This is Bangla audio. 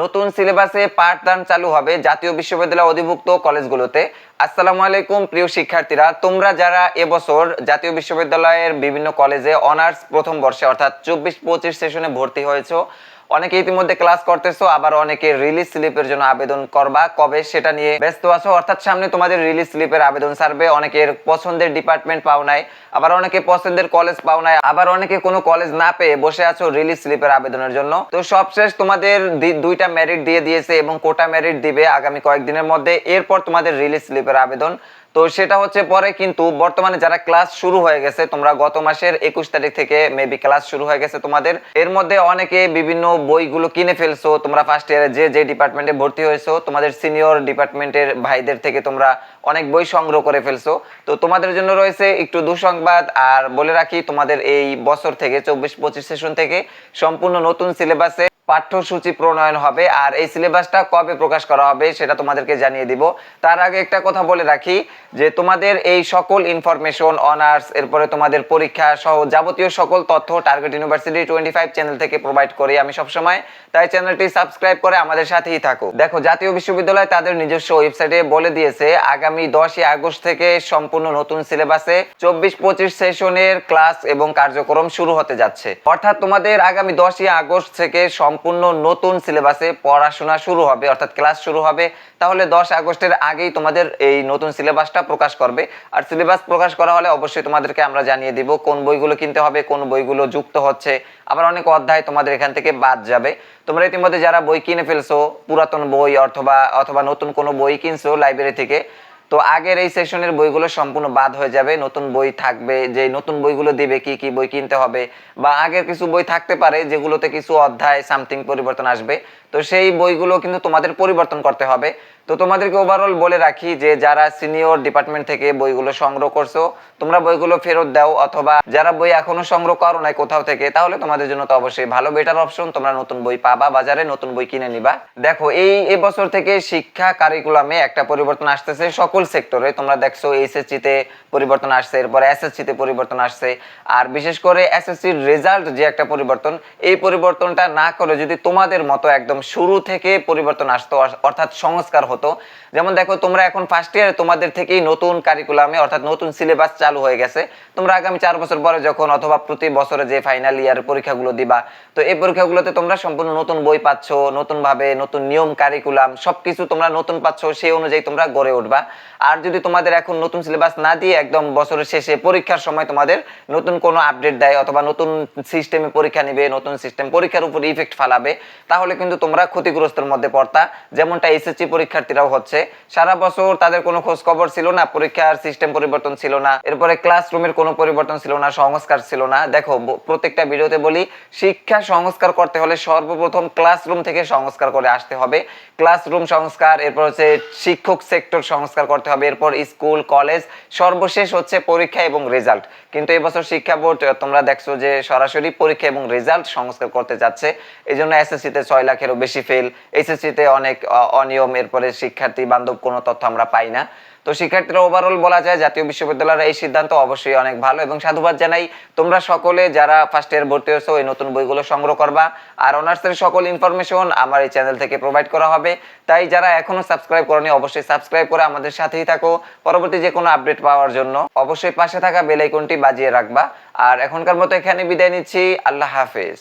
নতুন সিলেবাসে পাঠদান চালু হবে জাতীয় বিশ্ববিদ্যালয় অধিভুক্ত কলেজগুলোতে। আসসালামু আলাইকুম, প্রিয় শিক্ষার্থীরা। তোমরা যারা এবছর জাতীয় বিশ্ববিদ্যালয়ের বিভিন্ন কলেজে অনার্স প্রথম বর্ষে, অর্থাৎ চব্বিশ পঁচিশ সেশনে ভর্তি হয়েছো অনেকে ইতিমধ্যে ক্লাস করতেছো, আবার অনেকে রিলিজ স্লিপের জন্য আবেদন করবা। কবে সেটা নিয়ে ব্যস্ত আছো? অর্থাৎ সামনে তোমাদের রিলিজ স্লিপের আবেদন ছাড়বে। অনেকের পছন্দের ডিপার্টমেন্ট পাও নাই, আবার অনেকে পছন্দের কলেজ পাও নাই, আবার অনেকে কোনো কলেজ না পেয়ে বসে আছো রিলিজ স্লিপের আবেদনের জন্য। তো সবশেষ তোমাদের দুইটা মেরিট দিয়ে দিয়েছে এবং কোটা মেরিট দিবে আগামী কয়েকদিনের মধ্যে। এরপর তোমাদের রিলিজ স্লিপের আবেদন তো সেটা হচ্ছে পরে কিন্তু বর্তমানে যারা ক্লাস শুরু হয়ে গেছে, তোমরা গত মাসের একুশ তারিখ থেকে মেবি ক্লাস শুরু হয়ে গেছে তোমাদের। এর মধ্যে অনেকে বিভিন্ন বইগুলো কিনে ফেলছো, তোমরা ফার্স্ট ইয়ারে যে যে ডিপার্টমেন্টে ভর্তি হয়েছো, তোমাদের সিনিয়র ডিপার্টমেন্টের ভাইদের থেকে তোমরা অনেক বই সংগ্রহ করে ফেলছো। তো তোমাদের জন্য রয়েছে একটু দুঃসংবাদ, আর বলে রাখি তোমাদের এই বছর থেকে, চব্বিশ পঁচিশ সেশন থেকে সম্পূর্ণ নতুন সিলেবাসে পাঠ্যসূচি প্রণয়ন হবে, আর এই সিলেবাসটা কবে প্রকাশ করা হবে সেটা তোমাদেরকে জানিয়ে দিব। তার আগে একটা কথা বলে রাখি, যে তোমাদের এই সকল ইনফরমেশন অনার্স এরপরে তোমাদের পরীক্ষা সহ যাবতীয় সকল তথ্য target university twenty five channel থেকে প্রোভাইড করি আমি সবসময়। তাই চ্যানেলটি সাবস্ক্রাইব করে আমাদের সাথেই থাকো। দেখো, জাতীয় বিশ্ববিদ্যালয় তাদের নিজস্ব ওয়েবসাইটে বলে দিয়েছে, আগামী দশই আগস্ট থেকে সম্পূর্ণ নতুন সিলেবাসে চব্বিশ পঁচিশ সেশনের ক্লাস এবং কার্যক্রম শুরু হতে যাচ্ছে। অর্থাৎ তোমাদের আগামী দশই আগস্ট থেকে সম্পূর্ণ নতুন সিলেবাসে পড়াশোনা শুরু হবে, অর্থাৎ ক্লাস শুরু হবে। তাহলে দশ আগস্টের আগেই তোমাদের এই নতুন সিলেবাসটা প্রকাশ করবে। আর সিলেবাস প্রকাশ করা হলে অবশ্যই তোমাদেরকে আমরা জানিয়ে দিব কোন বইগুলো কিনতে হবে, কোন বইগুলো যুক্ত হচ্ছে। আবার অনেক অধ্যায় তোমাদের এখান থেকে বাদ যাবে। তোমরা ইতিমধ্যে যারা বই কিনে ফেলছো, পুরাতন বই অথবা অথবা নতুন কোনো বই কিনছো লাইব্রেরি থেকে তো আগের এই সেশনের বইগুলো সম্পূর্ণ বাদ হয়ে যাবে। নতুন বই থাকবে যে নতুন বইগুলো দিবে, কি কি বই কিনতে হবে, বা আগের কিছু বই থাকতে পারে যেগুলোতে কিছু অধ্যায় সামথিং পরিবর্তন আসবে। তো সেই বইগুলো কিন্তু তোমাদের পরিবর্তন করতে হবে। তো তোমাদেরকে ওভারঅল বলে রাখি যে যারা সিনিয়র ডিপার্টমেন্ট থেকে বইগুলো সংগ্রহ করছ, তোমরা বইগুলো ফেরত দাও অথবা যারা বই এখনও সংগ্রহ করো নাই কোথাও থেকে, তাহলে তোমাদের জন্য তো অবশ্যই ভালো বেটার অপশন তোমরা নতুন বই পাবা, বাজারে নতুন বই কিনে নিবা। দেখো, এই এবছর থেকে শিক্ষা কারিকুলামে একটা পরিবর্তন আসতেছে সকল সেক্টরে তোমরা দেখছ এইচএসসি তে পরিবর্তন আসছে, এরপর এসএসসি তে পরিবর্তন আসছে। আর বিশেষ করে এসএসসির রেজাল্ট যে একটা পরিবর্তন, এই পরিবর্তনটা না করে যদি তোমাদের মতো একদম শুরু থেকে পরিবর্তন আসতো, অর্থাৎ সংস্কার হতো। যেমন দেখো, তোমরা এখন ফার্স্ট ইয়ারে তোমাদের থেকেই নতুন কারিকুলামে অর্থাৎ নতুন সিলেবাস চালু হয়ে গেছে। তোমরা আগামী চার বছর পরে যখন অথবা প্রতি বছরে যে ফাইনাল ইয়ার পরীক্ষাগুলো দিবা, তো এই পরীক্ষাগুলোতে তোমরা সম্পূর্ণ নতুন বই পাচ্ছ নতুন ভাবে নতুন নিয়ম কারিকুলাম সবকিছু তোমরা নতুন পাচ্ছ, সেই অনুযায়ী তোমরা গড়ে উঠবা। আর যদি তোমাদের এখন নতুন সিলেবাস না দিয়ে একদম বছরের শেষে পরীক্ষার সময় তোমাদের নতুন কোনো আপডেট দেয়, অথবা নতুন সিস্টেমে পরীক্ষা নিবে, নতুন সিস্টেম পরীক্ষার উপর ইফেক্ট ফালাবে, তাহলে কিন্তু তোমরা ক্ষতিগ্রস্তের মধ্যে পড়তা। যেমনটা এসএসসি পরীক্ষার্থীরাও হচ্ছে। সারা বছর তাদের কোনো খোঁজ খবর ছিল না পরীক্ষার সিস্টেম পরিবর্তন ছিল না। এরপরে ক্লাসরুমের কোনো পরিবর্তন ছিল না, সংস্কার ছিল না। দেখো প্রত্যেকটা ভিডিওতে বলি, শিক্ষা সংস্কার করতে হলে সর্বপ্রথম ক্লাসরুম থেকে সংস্কার করে আসতে হবে। ক্লাসরুম সংস্কার, এরপর হচ্ছে শিক্ষক সেক্টর সংস্কার করতে হবে। এরপর স্কুল কলেজ সর্বশেষ হচ্ছে পরীক্ষা এবং রেজাল্ট কিন্তু এবছর শিক্ষা বোর্ড, তোমরা দেখছ যে সরাসরি পরীক্ষা এবং রেজাল্ট সংস্কার করতে যাচ্ছে। এই জন্য এসএসসি তে ছয় লাখেরও বেশি ফেল এইচএসসি তে অনেক অনিয়ম, এরপরে শিক্ষার্থী বান্ধব কোনো তথ্য আমরা পাই না। তো শিক্ষার্থীরা ওভারঅল বলা যায় জাতীয় বিশ্ববিদ্যালয়ের এই সিদ্ধান্ত অবশ্যই অনেক ভালো এবং সাধুবাদ জানাই। তোমরা সকলে যারা ফার্স্ট ইয়ার ভর্তি হয়েছো, এই নতুন বইগুলো সংগ্রহ করবা। আর অনার্সের সকল ইনফরমেশন আমার এই চ্যানেল থেকে প্রোভাইড করা হবে। তাই যারা এখনও সাবস্ক্রাইব করনি, অবশ্যই সাবস্ক্রাইব করে আমাদের সাথেই থাকো। পরবর্তী যে কোনো আপডেট পাওয়ার জন্য অবশ্যই পাশে থাকা বেল আইকনটি বাজিয়ে রাখবা। আর এখনকার মতো এখানে বিদায় নিচ্ছি। আল্লাহ হাফেজ।